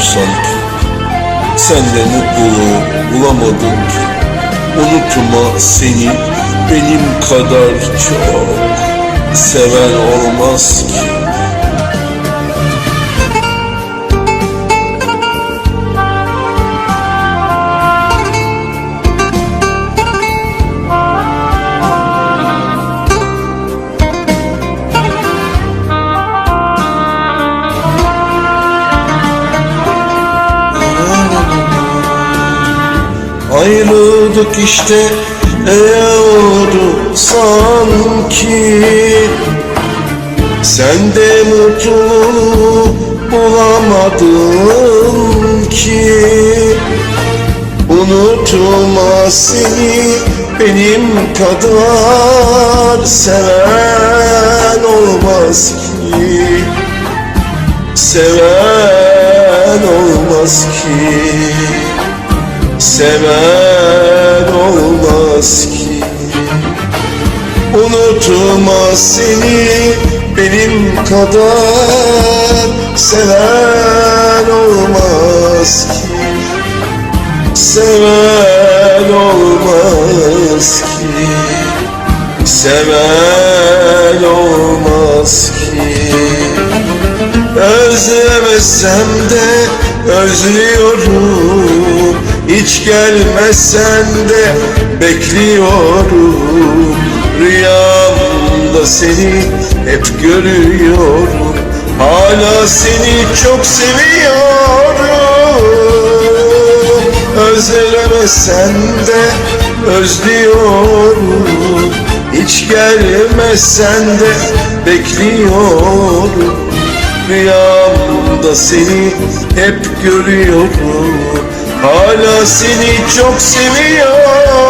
sanki Sende mutluluğu bulamadım ki Unutma seni benim kadar çok. Seven olmaz ki Ayrıldık işte oldu sanki Sen de mutluluğu bulamadın ki. Unutma seni benim kadar seven olmaz ki. Seven olmaz ki. Seven olmaz ki. Unutma seni benim kadar. Seven olmaz ki. Seven olmaz ki. Seven olmaz ki. Özlemesem de özlüyorum Hiç gelmesen de bekliyorum. Rüyamda seni hep görüyorum. Hala seni çok seviyorum. Özlemesen de özlüyorum. Hiç gelmesen de bekliyorum. Rüyamda seni hep görüyorum Hala seni çok seviyorum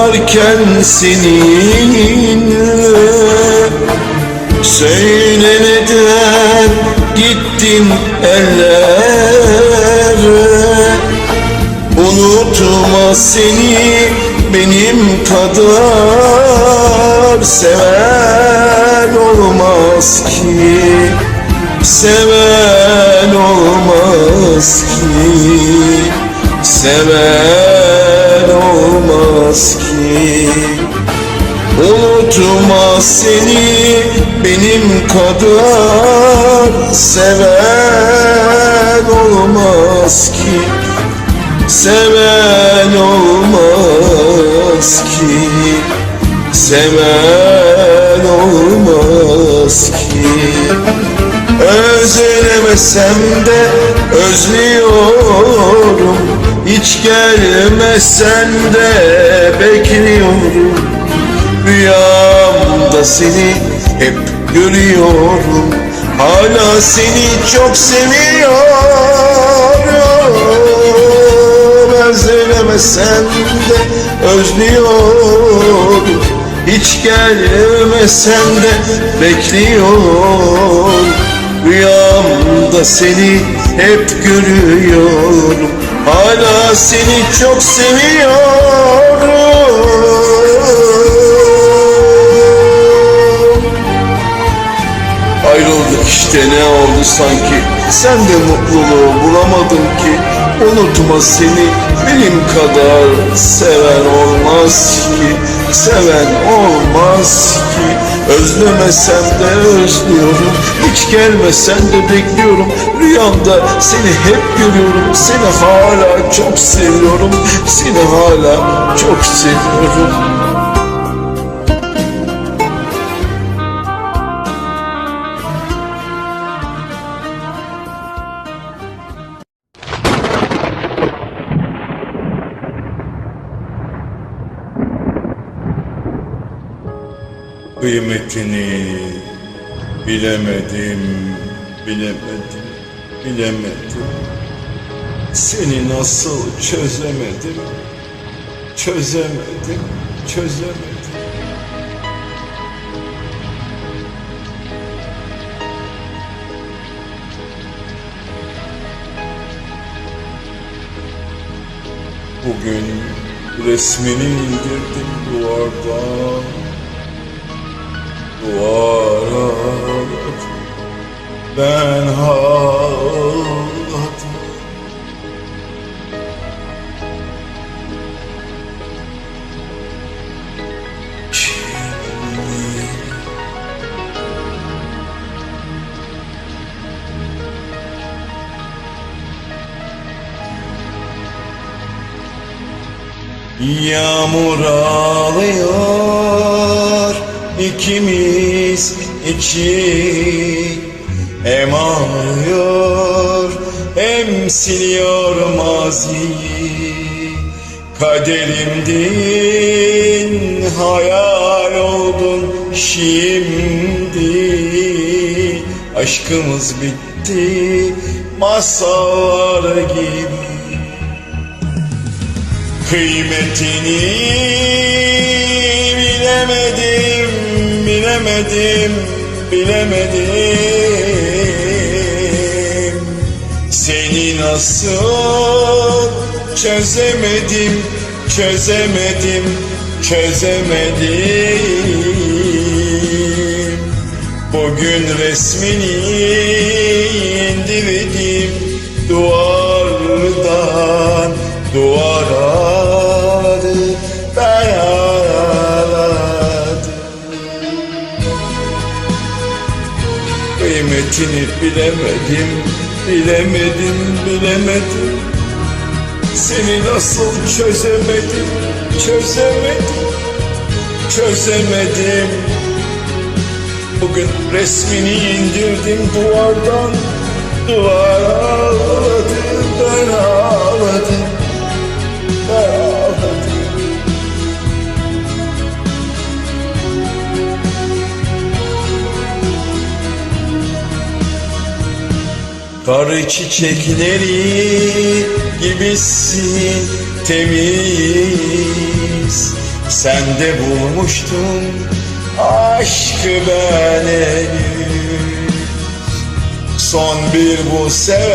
varken seninle Söyle neden ellere. Unutma seni benim kadar. Seven olmaz ki. Seven olmaz ki. Seven olmaz ki Unutma seni benim kadar Seven olmaz ki. Seven olmaz ki. Seven olmaz ki. Özlemesem de özlüyorum. Hiç gelmesen de bekliyorum. Rüyamda seni hep görüyorum. Hala seni çok seviyorum. Özlemesen de özlüyorum. Hiç gelmesen de bekliyorum. Rüyamda seni hep görüyorum Hala seni çok seviyorum. Ayrıldık işte ne oldu sanki? Sen de mutluluğu bulamadın ki. Unutma seni benim kadar seven olmaz ki Seven olmaz ki. Özlemesem de özlüyorum. Hiç gelmesen de bekliyorum. Rüyamda seni hep görüyorum. Seni hala çok seviyorum. Seni hala çok seviyorum Kıymetini bilemedim, bilemedim, bilemedim. Seni nasıl çözemedim, çözemedim, çözemedim. Bugün resmini indirdim duvardan Duvara ben ağladım Şimdi Yağmur ağlıyor ikimiz için Hem ağlıyor hem siliyor maziyi. Kaderimdin hayal oldun şimdi. Aşkımız bitti masallar gibi. Kıymetini bilemedim, bilemedim, bilemedim. Seni nasıl çözemedim, çözemedim, çözemedim. Bugün resmini indirdim Kıymetini bilemedim, bilemedim, bilemedim. Seni nasıl çözemedim, çözemedim, çözemedim. Bugün resmini indirdim duvardan Duvara ağladım, ben ağladım Kar çiçekleri gibisin temiz. Sen de bulmuştun aşkı ben henüz. Son bir bu sefer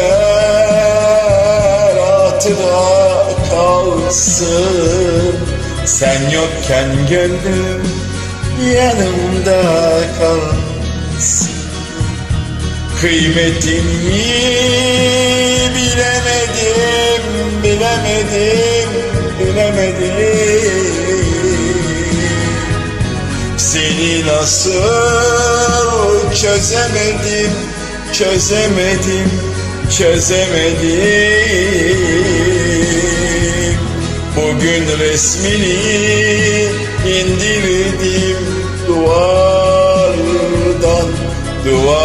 hatıra kalsın. Sen yokken gönlüm yanımda kalsın Kıymetini bilemedim, bilemedim, bilemedim. Seni nasıl çözemedim, çözemedim, çözemedim. Bugün resmini indirdim duvardan duvara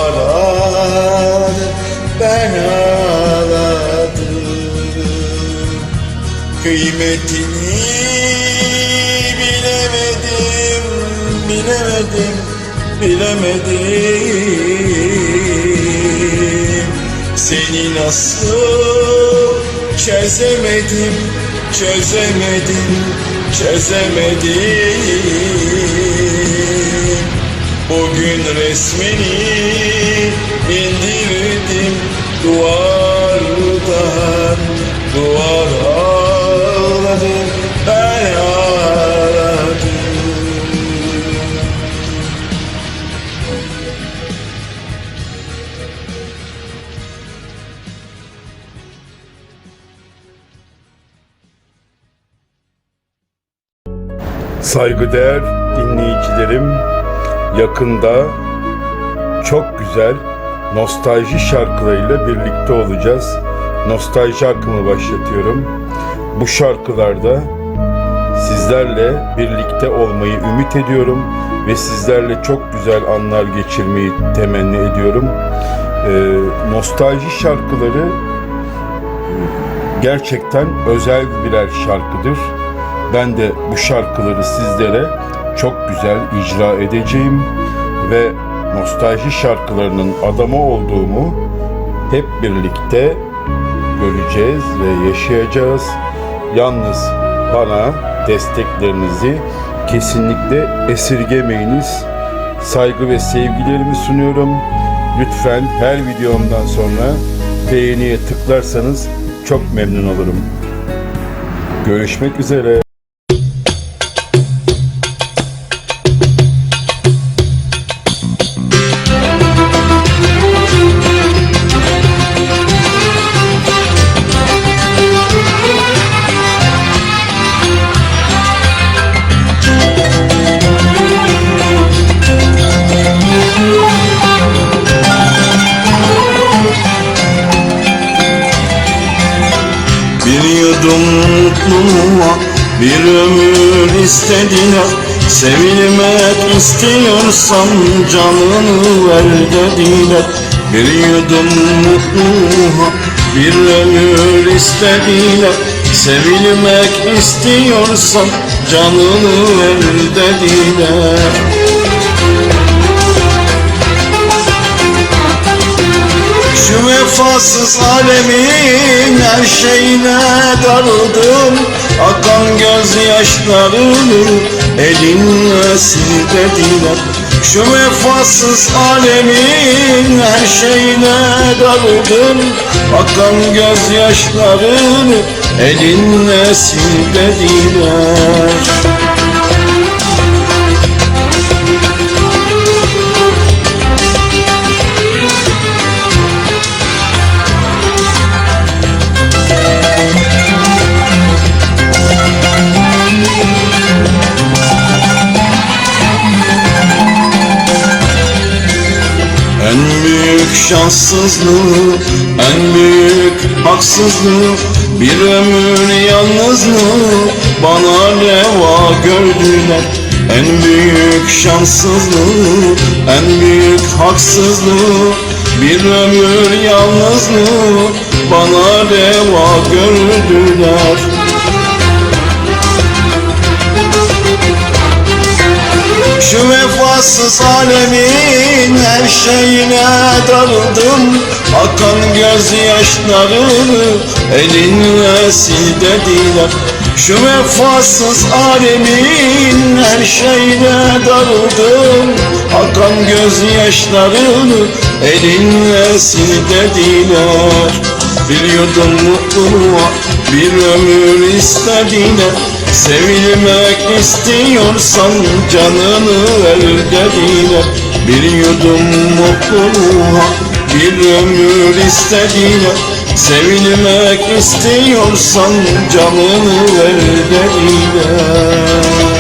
Kıymetini bilemedim, bilemedim, bilemedim. Seni nasıl çözemedim, çözemedim, çözemedim. Bugün resmini indirdim duvardan Saygıdeğer dinleyicilerim, yakında çok güzel nostalji şarkılarıyla birlikte olacağız. Nostalji akımı başlatıyorum. Bu şarkılarda sizlerle birlikte olmayı ümit ediyorum ve sizlerle çok güzel anlar geçirmeyi temenni ediyorum. Ee, nostalji şarkıları gerçekten özel birer şarkıdır. Ben de bu şarkıları sizlere çok güzel icra edeceğim ve nostalji şarkılarının adamı olduğumu hep birlikte göreceğiz ve yaşayacağız. Yalnız bana desteklerinizi kesinlikle esirgemeyiniz. Saygı ve sevgilerimi sunuyorum. Lütfen her videomdan sonra beğeniye tıklarsanız çok memnun olurum. Görüşmek üzere. İstediler Sevilmek istiyorsan canını ver dediler Bir yudum mutluluğa bir ömür istediler Sevilmek istiyorsan canını ver dediler Şu vefasız alemin her şeyine darıldım Akan gözyaşlarını elinle sil dediler Şu vefasız alemin her şeyine darıldım Akan gözyaşlarını elinle sil dediler büyük şanssızlığı, en büyük haksızlığı Bir ömür yalnızlığı bana reva gördüler En büyük şanssızlığı, en büyük haksızlığı Bir ömür yalnızlığı bana reva gördüler. Şu vefasız alemin her şeyine darıldım Akan gözyaşlarını elinle sil dediler Şu vefasız alemin her şeyine darıldım Akan gözyaşlarını elinle sil dediler Bir yudum mutluluğa bir ömür istediler Sevilmek istiyorsan canını ver dediler Bir yudum mutluluğa bir ömür istediler Sevilmek istiyorsan canını ver dediler